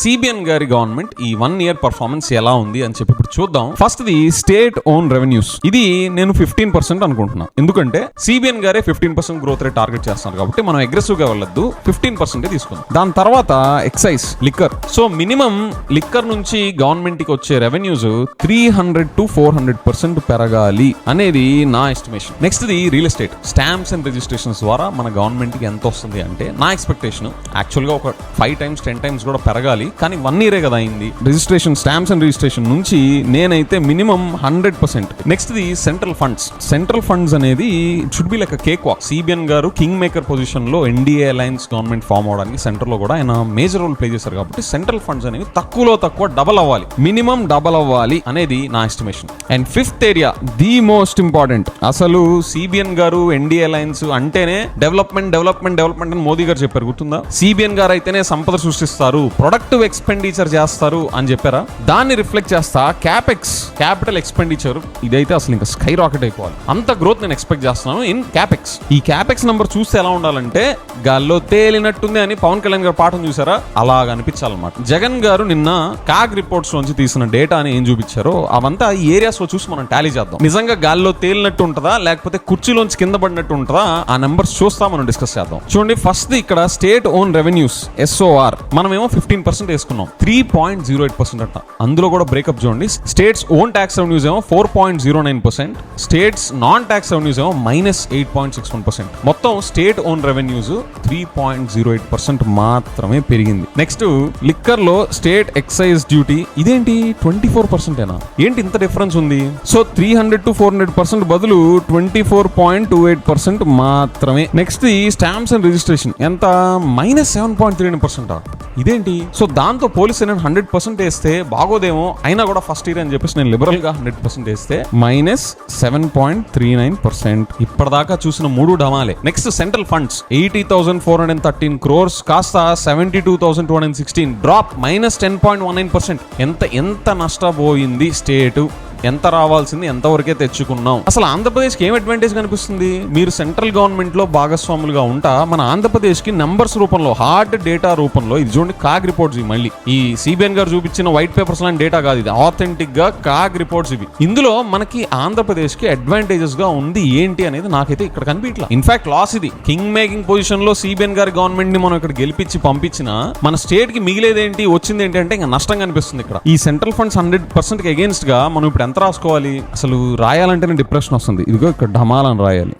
CBN గారి government ఈ one year performance ఎలా ఉంది అని చెప్పి ఇప్పుడు చూద్దాం. First the state own revenues ఇది నేను ఫిఫ్టీన్ పర్సెంట్ అనుకుంటున్నా. ఎందుకంటే సిబిఎన్ గారే fifteen percent growth rate target చేస్తున్నారు కాబట్టి మనం అగ్రెసివ్గా వెళ్ళొద్దు. ఫిఫ్టీన్ పర్సెంట్ తీసుకుందాం. దాని తర్వాత excise liquor so minimum liquor నుంచి గవర్నమెంట్కి వచ్చే revenues three hundred to four hundred percent పెరగాలి అనేది నా estimation next the real estate stamps and registrations ద్వారా మన గవర్నమెంట్కి ఎంత వస్తుంది అంటే నా ఎక్స్పెక్టేషన్ యాక్చువల్గా ఒక ఫైవ్ టైమ్స్ టెన్ టైమ్స్ కూడా పెరగాలి. కానీ వన్ ఇయరే కదా అయింది. రిజిస్ట్రేషన్ స్టాంప్స్ అండ్ రిజిస్ట్రేషన్ నుంచి నేనైతే minimum hundred percent next the central funds central funds అనేది should be like cake walk CBN garu king maker పొజిషన్లో ఎన్డీఏ అలయన్స్ గవర్నమెంట్ ఫామ్ అవడానికి సెంటర్లో కూడా ఆయన మేజర్ రోల్ ప్లే చేశారు కాబట్టి సెంట్రల్ ఫండ్స్ అనేవి తక్కువలో తక్కువ డబల్ అవ్వాలి. మినిమం డబల్ అవ్వాలి అనేది నా estimation and fifth area the most important అసలు సిబిఎన్ గారు ఎన్డీఏ అలయన్స్ అంటేనే డెవలప్మెంట్ డెవలప్మెంట్ డెవలప్మెంట్ అని మోదీ గారు చెప్పారు. గుర్తుందా? సిబిఎన్ గారు అయితేనే సంపద సృష్టిస్తారు. ప్రొడక్ట్ ప్రొడక్టివ్ ఎక్స్పెండిచర్ చేస్తారు అని చెప్పారా? దాన్ని రిఫ్లెక్ట్ చేస్తా క్యాపెక్స్ క్యాపిటల్ ఎక్స్పెండిచర్ ఇదైతే అసలు ఇంకా స్కై రాకెట్ అయిపోవాలి. అంత గ్రోత్ నేను ఎక్స్పెక్ట్ చేస్తున్నాను ఇన్ క్యాపెక్స్ ఈ క్యాపెక్స్ నెంబర్ చూస్తే ఎలా ఉండాలంటే గాల్లో తేలినట్టుంది అని పవన్ కళ్యాణ్ గారు పాఠం చూసారా? అలాగ అనిపించాలన్నమాట. జగన్ గారు నిన్న కాగ్ రిపోర్ట్స్ నుంచి తీసిన డేటా అని ఏం చూపించారో అవంతా ఈ ఏరియాస్లో చూసి మనం టాలీ చేద్దాం. నిజంగా గాల్లో తేలినట్టు ఉంటుందా? లేకపోతే కుర్చీలోంచి కింద పడినట్టు ఉంటుందా? ఆ నెంబర్స్ చూస్తా మనం డిస్కస్ చేద్దాం. చూడండి ఫస్ట్ ఇక్కడ స్టేట్ ఓన్ రెవెన్యూస్ ఎస్ఓఆర్ మనమేమో ఫిఫ్టీన్ పర్సెంట్ వేసుకున్నాం three point zero eight percent అంట. అందులో కూడా బ్రేకప్ చూడండి. స్టేట్స్ ఓన్ ట్యాక్స్ రెవెన్యూస్ ఏమో four point zero nine percent states non tax revenues ఏమో minus eight point six one percent మొత్తం state own revenues three point zero eight percent మాత్రమే పెరిగింది. Next లిక్కర్లో స్టేట్ ఎక్సైజ్ డ్యూటీ ఇదేంటి? Twenty four పర్సెంటేనా ఏంటి ఇంత డిఫరెన్స్ ఉంది? So three hundred to four hundred percent బదులు twenty four point two eight percent మాత్రమే నెక్స్ట్ ఈ స్టాంప్స్ అండ్ రిజిస్ట్రేషన్ ఎంత minus seven point three percent ఇదేంటి? సో దాంతో పోలీస్ నేను హండ్రెడ్ పర్సెంట్ వేస్తే బాగోదేమో. అయినా కూడా ఫస్ట్ ఇయర్ అని చెప్పేసి నేను లిబరల్గా హండ్రెడ్ పర్సెంట్ వేస్తే minus seven point three nine percent. ఇప్పటిదాకా చూసిన మూడు డమాలే next central funds eighty thousand four hundred thirteen crores కాస్త seventy two thousand two hundred sixteen. Drop minus ten point one nine percent. ఎంత ఎంత నష్టపోయింది స్టేట్? ఎంత రావాల్సింది ఎంతవరకే తెచ్చుకున్నాం. అసలు ఆంధ్రప్రదేశ్కి ఏం అడ్వాంటేజ్ కనిపిస్తుంది? మీరు సెంట్రల్ గవర్నమెంట్లో భాగస్వాములుగా ఉంటా మన ఆంధ్రప్రదేశ్కి నంబర్స్ రూపంలో హార్డ్ డేటా రూపంలో ఇది చూడండి కాగ్ రిపోర్ట్స్ ఇవి మళ్ళీ. ఈ సిబిఎన్ గారు చూపించిన వైట్ పేపర్స్ లాంటి డేటా కాదు ఇది. ఆథెంటిక్గా కాగ్ రిపోర్ట్స్ ఇవి. ఇందులో మనకి ఆంధ్రప్రదేశ్కి అడ్వాంటేజెస్గా ఉంది ఏంటి అనేది నాకైతే ఇక్కడ కనిపించట్లా. ఇన్ఫాక్ట్ లాస్ ఇది. కింగ్ మేకింగ్ పొజిషన్లో సిబిఎన్ గారి గవర్నమెంట్ని మనం ఇక్కడ గెలిపించి పంపించిన మన స్టేట్కి మిగిలేదేంటి వచ్చింది ఏంటి అంటే ఇంకా నష్టం కనిపిస్తుంది ఇక్కడ. ఈ సెంట్రల్ ఫండ్స్ హండ్రెడ్ పర్సెంట్ అగేన్స్ట్గా మనం ఇప్పుడు ఎంత రాసుకోవాలి. అసలు రాయాలంటేనే డిప్రెషన్ వస్తుంది. ఇదిగో ఇక్కడ ఢమాలని రాయాలి.